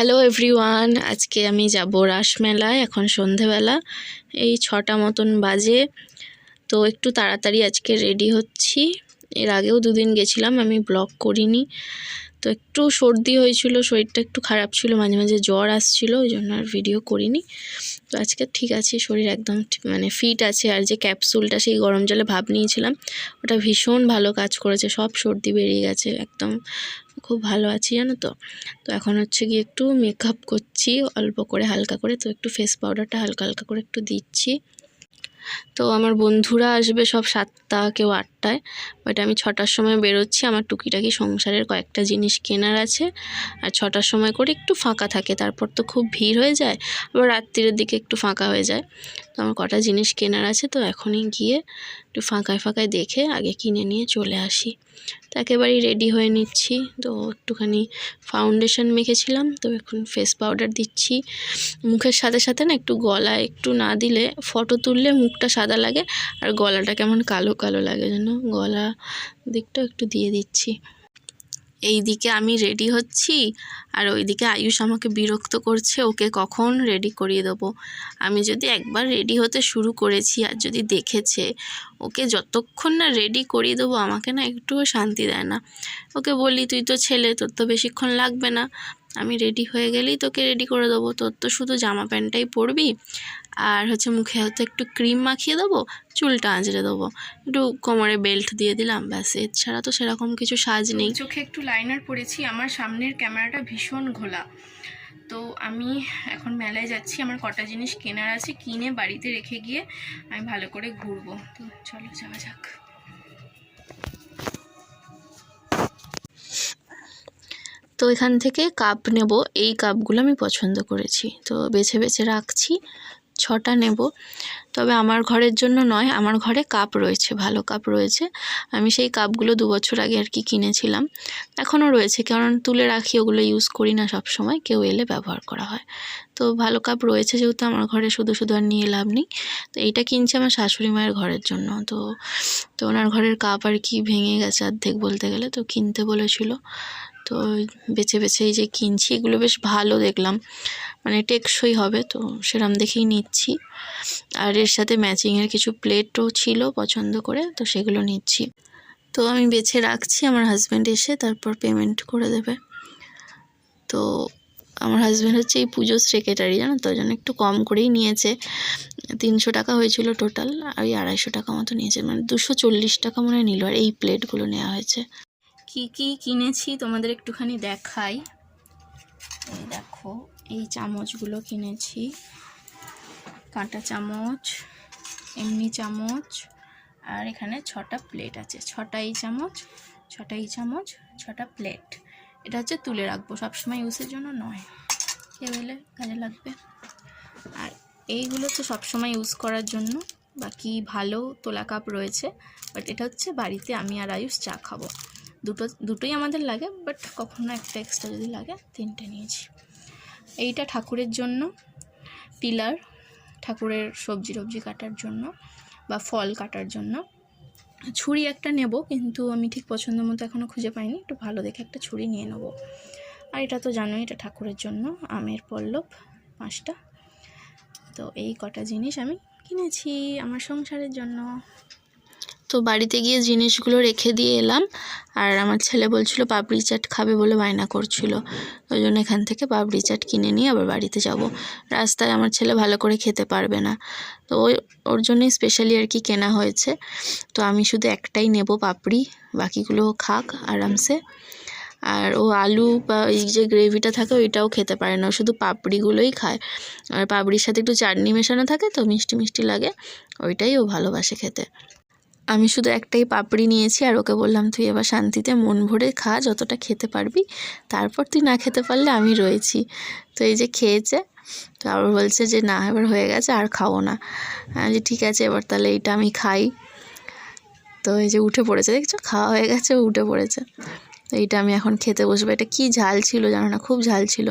Hello everyone আজকে আমি যাব রাসমেলায় এখন সন্ধেবেলা। এই ছটা মতন বাজে, তো একটু তাড়াতাড়ি আজকে রেডি হচ্ছি। এর আগেও দুদিন গেছিলাম, আমি ব্লগ করিনি। তো একটু সর্দি হয়েছিল, শরীরটা একটু খারাপ ছিল, মাঝে মাঝে জ্বর আসছিল, ওই জন্য আর ভিডিও করিনি। তো আজকে ঠিক আছে, শরীর একদম মানে ফিট আছে, আর যে ক্যাপসুলটা সেই গরম জলে ভাব নিয়েছিলাম, ওটা ভীষণ ভালো কাজ করেছে, সব সর্দি বেরিয়ে গেছে, একদম খুব ভালো আছি জানো তো। তো এখন হচ্ছে গিয়ে একটু মেকআপ করছি, অল্প করে হালকা করে, তো একটু ফেস পাউডারটা হালকা হালকা করে একটু দিচ্ছি। তো আমার বন্ধুরা আসবে সব সাতটা কেউ আটটায়। বাট আমি ছটার সময় বেরোচ্ছি, আমার টুকিটাকি সংসারের কয়েকটা জিনিস কেনার আছে। আর ছটার সময় করে একটু ফাঁকা থাকে, তারপর তো খুব ভিড় হয়ে যায়, আবার রাত্রির দিকে একটু ফাঁকা হয়ে যায়। তো আমার কটা জিনিস কেনার আছে, তো এখনই গিয়ে একটু ফাঁকায় ফাঁকায় দেখে আগে কিনে নিয়ে চলে আসি। তো একেবারেই রেডি হয়ে নিচ্ছি। তো একটুখানি ফাউন্ডেশন মেখেছিলাম, তো এখন ফেস পাউডার দিচ্ছি। মুখের সাথে সাথে না একটু গলা একটু না দিলে ফটো তুললে মুখটা সাদা লাগে, আর গলাটা কেমন কালো কালো লাগে যেন। গলা দিকটা একটু দিয়ে দিচ্ছি। এই দিকে আমি রেডি হচ্ছি, আর ওইদিকে আয়ুষ আমাকে বিরক্ত করছে, ওকে কখন রেডি করিয়ে দেবো? আমি যদি একবার রেডি হতে শুরু করেছি আর যদি দেখেছে, ওকে যতক্ষণ না রেডি করিয়ে দেবো, আমাকে না একটুও শান্তি দেয় না। ওকে বলি তুই তো ছেলে, তোর তো বেশিক্ষণ লাগবে না। আমি রেডি হয়ে গেলেই তোকে রেডি করে দেবো। তোর তো শুধু জামা প্যান্টটাই পরবি, আর হচ্ছে মুখে হয়তো একটু ক্রিম মাখিয়ে দেবো, চুলটা আঁচড়ে দেবো। একটু কোমরে বেল্ট দিয়ে দিলাম, ব্যাস। এছাড়া তো সেরকম কিছু সাজ নেই। চোখে একটু লাইনার পরেছি, আমার সামনের ক্যামেরাটা ভীষণ ঘোলা। তো আমি এখন মেলায় যাচ্ছি, আমার কটা জিনিস কেনার আছে, কিনে বাড়িতে রেখে গিয়ে আমি ভালো করে ঘুরবো। তো চলো যাওয়া যাক। তো এখান থেকে কাপ নেব। এই কাপগুলো আমি পছন্দ করেছি। তো বেছে বেছে রাখছি, ছটা নেব। তবে আমার ঘরের জন্য নয়, আমার ঘরে কাপ রয়েছে, ভালো কাপ রয়েছে। আমি সেই কাপগুলো দু বছর আগে আর কি কিনেছিলাম। এখনও রয়েছে, কারণ তুলে রাখি, ওগুলো ইউজ করি না সব সময় কেউ এলে ব্যবহার করা হয়। তো ভালো কাপ রয়েছে যেহেতু আমার ঘরে, শুধু শুধু আর নিয়ে লাভ নেই। তো এইটা কিনছে আমার শাশুড়ি মায়ের ঘরের জন্য। তো তো ওনার ঘরের কাপ আর কি ভেঙে গেছে অর্ধেক বলতে গেলে, তো কিনতে বলেছিল। তো বেছে বেছে এই যে কিনছি, এগুলো বেশ ভালো দেখলাম। মানে টেকসই হবে, তো সেরম দেখেই নিচ্ছি। আর এর সাথে ম্যাচিংয়ের কিছু প্লেটও ছিল পছন্দ করে, তো সেগুলো নিচ্ছি। তো আমি বেছে রাখছি, আমার হাজব্যান্ড এসে তারপর পেমেন্ট করে দেবে। তো আমার হাজব্যান্ড হচ্ছে এই পুজো সেক্রেটারি জানো তো? জন্য একটু কম করেই নিয়েছে। তিনশো টাকা হয়েছিল টোটাল আর ওই আড়াইশো টাকা মতো নিয়েছে। মানে দুশো চল্লিশ টাকা মনে নিল, আর এই প্লেটগুলো নেওয়া হয়েছে। কি কি কিনেছি তোমাদের একটুখানি দেখাই। এই দেখো, এই চামচগুলো কিনেছি। কাঁটা চামচ, এমনি চামচ, আর এখানে ছটা প্লেট আছে। ছটা এই চামচ ছটা এই চামচ, ছটা প্লেট। এটা হচ্ছে তুলে রাখব, সবসময় ইউজের জন্য নয়। কেউ এলে কাজে লাগবে। আর এইগুলো তো সবসময় ইউজ করার জন্য, বাকি ভালো তোলা কাপ রয়েছে, বাট এটা হচ্ছে বাড়িতে আমি আর আয়ুষ চা খাব। দুটো, দুটোই আমাদের লাগে বাট কখনো একটা এক্সট্রা যদি লাগে, তিনটে নিয়েছি। এইটা ঠাকুরের জন্য, পিলার, ঠাকুরের সবজি টবজি কাটার জন্য বা ফল কাটার জন্য। ছুরি একটা নেব, কিন্তু আমি ঠিক পছন্দ মতো এখনও খুঁজে পাইনি, একটু ভালো দেখে একটা ছুরি নিয়ে নেব। আর এটা তো জানোই, এটা ঠাকুরের জন্য, আমের পল্লব পাঁচটা। তো এই কটা জিনিস আমি কিনেছি আমার সংসারের জন্য। তো বাড়িতে গিয়ে জিনিসগুলো রেখে দিয়ে এলাম। আর আমার ছেলে বলছিল, পাপড়ি চাট খাবে বলে বায়না করছিল। ওই জন্য এখান থেকে পাপড়ি চাট কিনে নিয়ে আবার বাড়িতে যাব। রাস্তায় আমার ছেলে ভালো করে খেতে পারবে না। তো ওই, ওর জন্যই স্পেশালি আর কি কেনা হয়েছে। তো আমি শুধু একটাই নেব পাপড়ি, বাকিগুলো খাক আরামসে। আর ও আলু বা এই যে গ্রেভিটা থাকে, ওইটাও খেতে পারে না। শুধু পাপড়িগুলোই খায়। আর পাপড়ির সাথে একটু চাটনি মেশানো থাকে, তো মিষ্টি মিষ্টি লাগে, ওইটাই ও ভালোবাসে খেতে। আমি শুধু একটাই পাপড়ি নিয়েছি আর ওকে বললাম তুই এবার শান্তিতে মন ভরে খা যতটা খেতে পারবি। তারপর তুই না খেতে পারলে আমি রয়েছি। তো এই যে খেয়েছে তো আবার বলছে যে না এবার হয়ে গেছে আর খাব না। বলি, ঠিক আছে এবার তাহলে এইটা আমি খাই। তো এই যে উঠে পড়েছে দেখছ? খাওয়া হয়ে গেছে উঠে পড়েছে। তো এইটা আমি এখন খেতে বসবো। এটা কি ঝাল ছিল জানো না খুব ঝাল ছিল।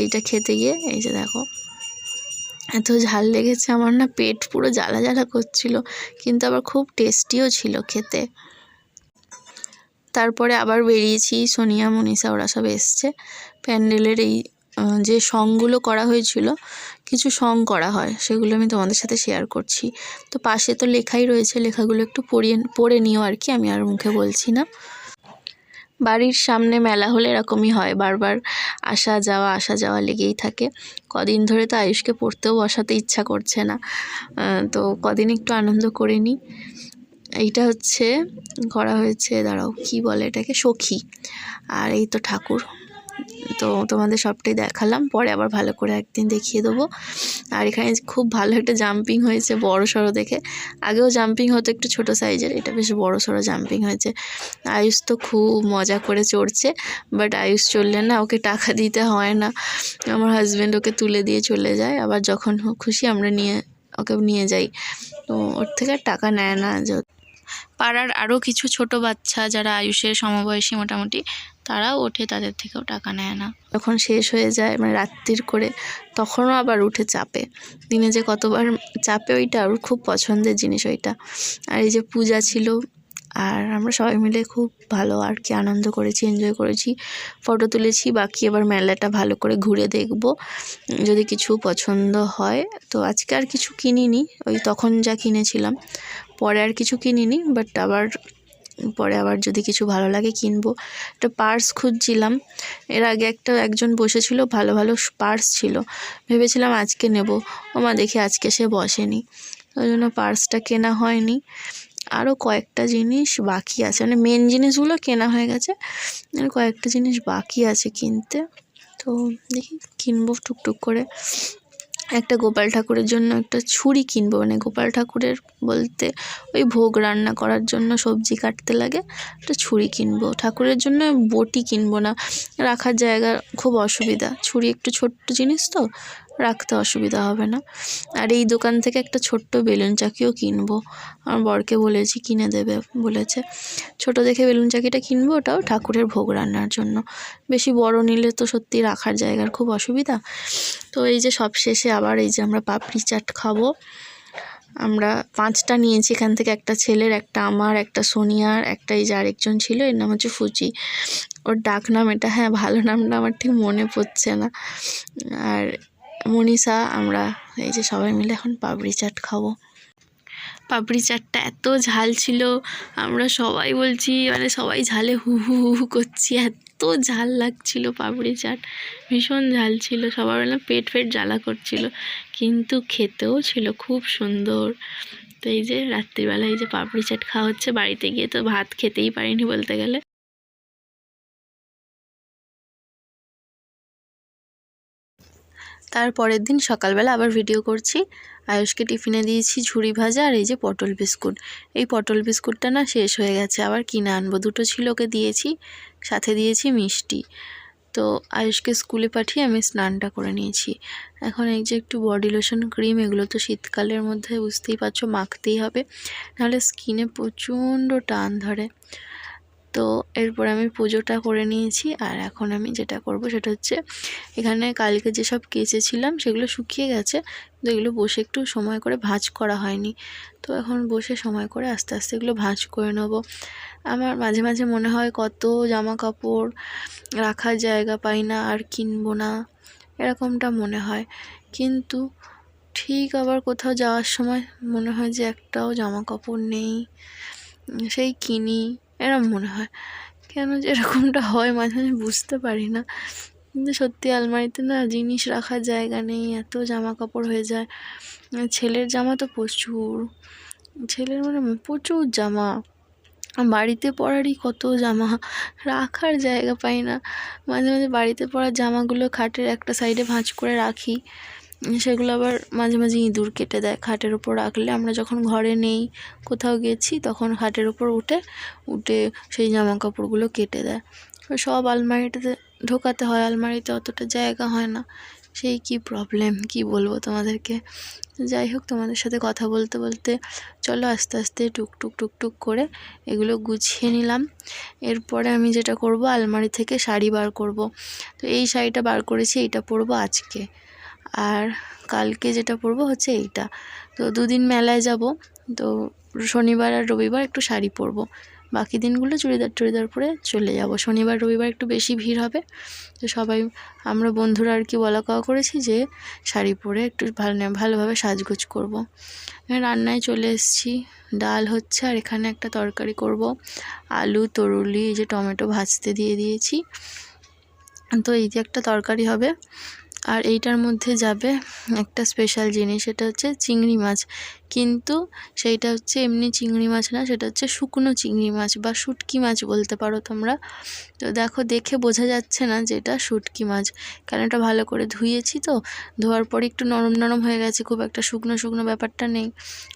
এইটা খেতে গিয়ে এই যে দেখো এত ঝাল লেগেছে, আমার না পেট পুরো জ্বালা জ্বালা করছিল, কিন্তু আবার খুব টেস্টিও ছিল খেতে। তারপরে আবার বেরিয়েছি, সোনিয়া, মনীষা, ওরা সব এসছে। প্যান্ডেলের এই যে সংগুলো করা হয়েছিল, কিছু সং করা হয়, সেগুলো আমি তোমাদের সাথে শেয়ার করছি। তো পাশে তো লেখাই রয়েছে, লেখাগুলো একটু পড়িয়ে, পড়ে নিও আর কি, আমি আর মুখে বলছি না। বাড়ির সামনে মেলা হলে এরকমই হয়। বারবার আসা যাওয়া আসা যাওয়া লেগেই থাকে। কদিন ধরে তো আয়ুষকে পড়তেও বসাতে ইচ্ছা করছে না। তো কদিন একটু আনন্দ করে নিই এইটা হচ্ছে, করা হয়েছে, দাঁড়াও, কি বলে এটাকে? সখী। আর এই তো ঠাকুর। তো তোমাদের সবটাই দেখালাম, পরে আবার ভালো করে একদিন দেখিয়ে দেবো। আর এখানে খুব ভালো একটা জাম্পিং হয়েছে, বড় সড়ো দেখে। আগেও জাম্পিং হতো একটু ছোট সাইজের এটা বেশ বড় সড়ো জাম্পিং হয়েছে। আয়ুষ তো খুব মজা করে চড়ছে বাট আয়ুষ চললে না ওকে টাকা দিতে হয় না। আমার হাজব্যান্ড ওকে তুলে দিয়ে চলে যায়, আবার যখন খুশি আমরা নিয়ে, ওকে নিয়ে যাই। তো ওর থেকে টাকা নেয় না। পাড়ার আরও কিছু ছোট বাচ্চা যারা আয়ুষের সমবয়সী মোটামুটি তারাও ওঠে, তাদের থেকেও টাকা নেয় না। যখন শেষ হয়ে যায় মানে রাত্রির করে, তখনও আবার উঠে চাপে। দিনে যে কতবার চাপে ওইটা ওর খুব পছন্দের জিনিস ওইটা। আর এই যে পূজা ছিল, আর আমরা সবাই মিলে খুব ভালো আর কি আনন্দ করেছি এনজয় করেছি। ফটো তুলেছি, বাকি এবার মেলাটা ভালো করে ঘুরে দেখব। যদি কিছু পছন্দ হয়, তো আজকে আর কিছু কিনিনি, ওই তখন যা কিনেছিলাম। পরে আর কিছু কিনিনি বাট আবার পরে আবার যদি কিছু ভালো লাগে কিনবো। একটা পার্স খুঁজছিলাম। এর আগে একটা একজন বসেছিল, ভালো ভালো পার্স ছিল। ভেবেছিলাম আজকে নেব। ওমা দেখি আজকে সে বসেনি। ওই জন্য পার্সটা কেনা হয়নি। আরও কয়েকটা জিনিস বাকি আছে। মানে মেন জিনিসগুলো কেনা হয়ে গেছে। আর কয়েকটা জিনিস বাকি আছে কিনতে। তো দেখি কিনবো টুকটুক করে। একটা গোপাল ঠাকুরের জন্য একটা ছুরি কিনবো। মানে গোপাল ঠাকুরের বলতে ওই ভোগ রান্না করার জন্য সবজি কাটতে লাগে, একটা ছুরি কিনবো। ঠাকুরের জন্য বটি কিনবো না, রাখার জায়গা খুব অসুবিধা। ছুরি একটু ছোট্ট জিনিস তো রাখতে অসুবিধা হবে না। আর এই দোকান থেকে একটা ছোট্ট বেলুন চাকিও কিনবো। আমার বরকে বলেছি, কিনে দেবে, বলেছে। ছোট দেখে বেলুন চাকিটা কিনবো, ওটাও ঠাকুরের ভোগ রান্নার জন্য। বেশি বড় নিলে তো সত্যি রাখার জায়গার খুব অসুবিধা। তো এই যে সব শেষে আবার এই যে আমরা পাপড়ি চাট খাব। আমরা পাঁচটা নিয়েছি, এখান থেকে একটা ছেলের, একটা আমার, একটা সোনিয়ার, একটা এই যে আরেকজন ছিল, এর নাম হচ্ছে ফুচি। ওর ডাক নাম এটা হ্যাঁ ভালো নামটা আমার ঠিক মনে পড়ছে না। আর মনীষা আমরা এই যে সবাই মিলে এখন পাপড়ি চাট খাব। পাপড়ি চাটটা এত ঝাল ছিল, আমরা সবাই বলছি মানে সবাই ঝালে হু হু হু হু করছি, এত ঝাল লাগছিল পাপড়ি চাট, ভীষণ ঝাল ছিল, সবার বেলা পেট ফেট জ্বালা করছিল, কিন্তু খেতেও ছিল খুব সুন্দর। তো এই যে রাত্রিবেলা এই যে পাপড়ি চাট খাওয়া হচ্ছে, বাড়িতে গিয়ে তো ভাত খেতেই পারিনি বলতে গেলে। তার পরের দিন সকালবেলা আবার ভিডিও করছি। আয়ুষকে টিফিনে দিয়েছি ঝুড়ি ভাজা আর এই যে পটল বিস্কুট। এই পটল বিস্কুটটা না শেষ হয়ে গেছে, আবার কিনে আনব। দুটো ছিল ওকে দিয়েছি, সাথে দিয়েছি মিষ্টি। তো আয়ুষকে স্কুলে পাঠিয়ে আমি স্নানটা করে নিয়েছি। এখন এই যে একটু বডি লোশন ক্রিম এগুলো তো শীতকালের মধ্যে বুঝতেই পারছ মাখতেই হবে। নাহলে স্কিনে প্রচণ্ড টান ধরে। তো এরপর আমি পুজোটা করে নিয়েছি আর এখন আমি যেটা করব সেটা হচ্ছে এখানে কালকে যেসব কেচেছিলাম সেগুলো শুকিয়ে গেছে, কিন্তু এগুলো বসে একটু সময় করে ভাঁজ করা হয়নি। তো এখন বসে সময় করে আস্তে আস্তে এগুলো ভাঁজ করে নেব। আমার মাঝে মাঝে মনে হয় কত জামা কাপড় রাখার জায়গা পাই না আর কিনবো না, এরকমটা মনে হয়। কিন্তু ঠিক আবার কোথাও যাওয়ার সময় মনে হয় যে একটাও জামা কাপড় নেই, সেই কিনি। এরম মনে হয়। কেন যে এরকমটা হয় মাঝে মাঝে বুঝতে পারি না। কিন্তু সত্যি আলমারিতে না জিনিস রাখার জায়গা নেই, এত জামা কাপড় হয়ে যায়। ছেলের জামা তো প্রচুর। ছেলের মানে প্রচুর জামা। বাড়িতে পরারই কত জামা? রাখার জায়গা পাই না। মাঝে মাঝে বাড়িতে পরার জামাগুলো খাটের একটা সাইডে ভাঁজ করে রাখি। সেগুলো আবার মাঝে মাঝে ইঁদুর কেটে দেয়। খাটের ওপর রাখলে আমরা যখন ঘরে নেই, কোথাও গেছি, তখন খাটের ওপর উঠে উঠে সেই জামা কাপড়গুলো কেটে দেয়। সব আলমারিটাতে ঢোকাতে হয়, আলমারিতে অতটা জায়গা হয় না। সেই কি প্রবলেম কি বলব তোমাদেরকে? যাই হোক, তোমাদের সাথে কথা বলতে বলতে চলো আস্তে আস্তে টুকটুক টুকটুক করে এগুলো গুছিয়ে নিলাম। এরপরে আমি যেটা করব, আলমারি থেকে শাড়ি বার করব। তো এই শাড়িটা বার করেছি, এইটা পরবো আজকে। আর কালকে যেটা পরবো হচ্ছে এইটা। তো দুদিন মেলায় যাব। তো শনিবার আর রবিবার একটু শাড়ি পরবো। বাকি দিনগুলো চুড়িদার টুড়িদার পরে চলে যাব। শনিবার, রবিবার একটু বেশি ভিড় হবে। তো সবাই, আমরা বন্ধুরা আর কি বলা কওয়া করেছি যে শাড়ি পরে একটু ভালো, ভালোভাবে সাজগোজ করব। রান্নায় চলে এসেছি। ডাল হচ্ছে আর এখানে একটা তরকারি করব। আলু, তরুলি, এই যে টমেটো ভাজতে দিয়ে দিয়েছি। তো এই যে একটা তরকারি হবে। আর এইটার মধ্যে যাবে একটা স্পেশাল জিনিস সেটা হচ্ছে চিংড়ি মাছ। কিন্তু সেইটা হচ্ছে এমনি চিংড়ি মাছ না, সেটা হচ্ছে শুকনো চিংড়ি মাছ বা শুটকি মাছ বলতে পারো তোমরা। তো দেখো, দেখে বোঝা যাচ্ছে না যে এটা শুটকি মাছ। কারণ এটা ভালো করে ধুয়েছি তো, ধোয়ার পর একটু নরম নরম হয়ে গেছে, খুব একটা শুকনো শুকনো ব্যাপারটা নেই।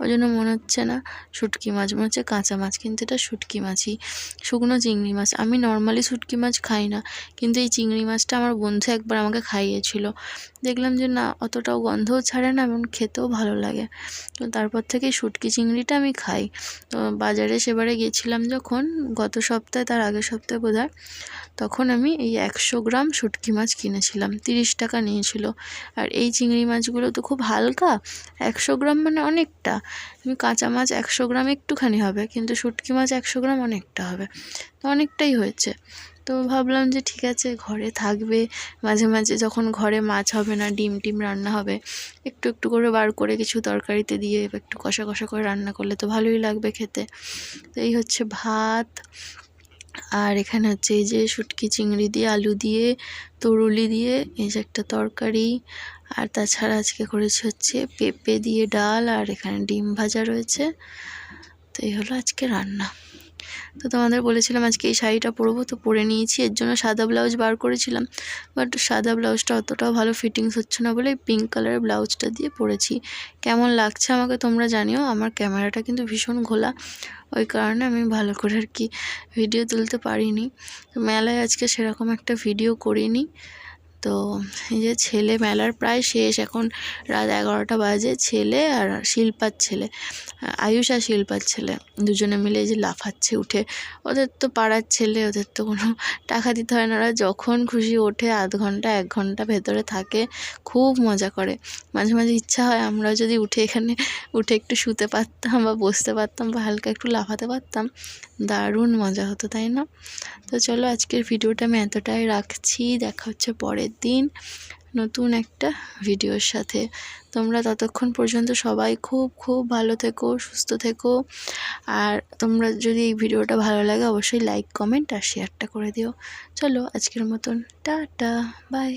ওই জন্য মনে হচ্ছে না শুটকি মাছ, মনে হচ্ছে কাঁচা মাছ, কিন্তু এটা শুটকি মাছই। শুকনো চিংড়ি মাছ, আমি নর্মালি শুটকি মাছ খাই না, কিন্তু এই চিংড়ি মাছটা আমার বন্ধু একবার আমাকে খাইয়েছিল। দেখলাম যে না, অতটাও গন্ধও ছাড়ে না, এবং খেতেও ভালো লাগে। তো তারপর থেকে শুটকি চিংড়িটা আমি খাই। তো বাজারে সেবারে গেছিলাম যখন, গত সপ্তাহে, তার আগের সপ্তাহে বোধ তখন আমি এই একশো গ্রাম শুটকি মাছ কিনেছিলাম, তিরিশ টাকা নিয়েছিল। আর এই চিংড়ি মাছগুলো তো খুব হালকা, একশো গ্রাম মানে অনেকটা। তুমি কাঁচা মাছ একশো গ্রাম একটুখানি হবে, কিন্তু শুটকি মাছ একশো গ্রাম অনেকটা হবে। তো অনেকটাই হয়েছে। তো ভাবলাম যে ঠিক আছে, ঘরে থাকবে। মাঝে মাঝে যখন ঘরে মাছ হবে না, ডিম টিম রান্না হবে, একটু একটু করে বার করে কিছু তরকারিতে দিয়ে একটু কষা কষা করে রান্না করলে তো ভালোই লাগবে খেতে। তো এই হচ্ছে ভাত। আর এখানে হচ্ছে এই যে শুটকি চিংড়ি দিয়ে, আলু দিয়ে, তরুলি দিয়ে, এই যে একটা তরকারি। আর তাছাড়া আজকে করেছি হচ্ছে পেঁপে দিয়ে ডাল, আর এখানে ডিম ভাজা রয়েছে। তো এই হলো আজকে রান্না। তো তোমাদের বলেছিলাম আজকে এই শাড়িটা পরবো, তো পরে নিয়েছি। এর জন্য সাদা ব্লাউজ বার করেছিলাম বাট সাদা ব্লাউজটা অতটাও ভালো ফিটিংস হচ্ছে না বলে পিঙ্ক কালারের ব্লাউজটা দিয়ে পরেছি। কেমন লাগছে আমাকে তোমরা জানিও, আমার ক্যামেরাটা কিন্তু ভীষণ ঘোলা, ওই কারণে আমি ভালো করে আর কি ভিডিও তুলতে পারিনি। মেলায় আজকে সেরকম একটা ভিডিও করিনি। তো এই যে ছেলে মেলার প্রায় শেষ, এখন রাত এগারোটা বাজে, ছেলে আর শিল্পার ছেলে, আয়ুষ আর শিল্পার ছেলে, দুজনে মিলে যে লাফাচ্ছে উঠে। ওদের তো পাড়ার ছেলে, ওদের তো কোনো টাকা দিতে হয় না। ওরা যখন খুশি ওঠে, আধ ঘণ্টা, এক ঘণ্টা ভেতরে থাকে, খুব মজা করে। মাঝে মাঝে ইচ্ছা হয় আমরা যদি উঠে এখানে, উঠে একটু শুতে পারতাম বা বসতে পারতাম বা হালকা একটু লাফাতে পারতাম, দারুণ মজা হতো, তাই না? তো চলো আজকের ভিডিওটা আমি এতটাই রাখছি, দেখা হচ্ছে পরের দিন নতুন একটা ভিডিওর সাথে। তোমরা ততক্ষণ পর্যন্ত সবাই খুব খুব ভালো থেকো, সুস্থ থেকো। আর তোমরা যদি এই ভিডিওটা ভালো লাগে, অবশ্যই লাইক কমেন্ট আর শেয়ারটা করে দিও। চলো আজকের মতন, টাটা বাই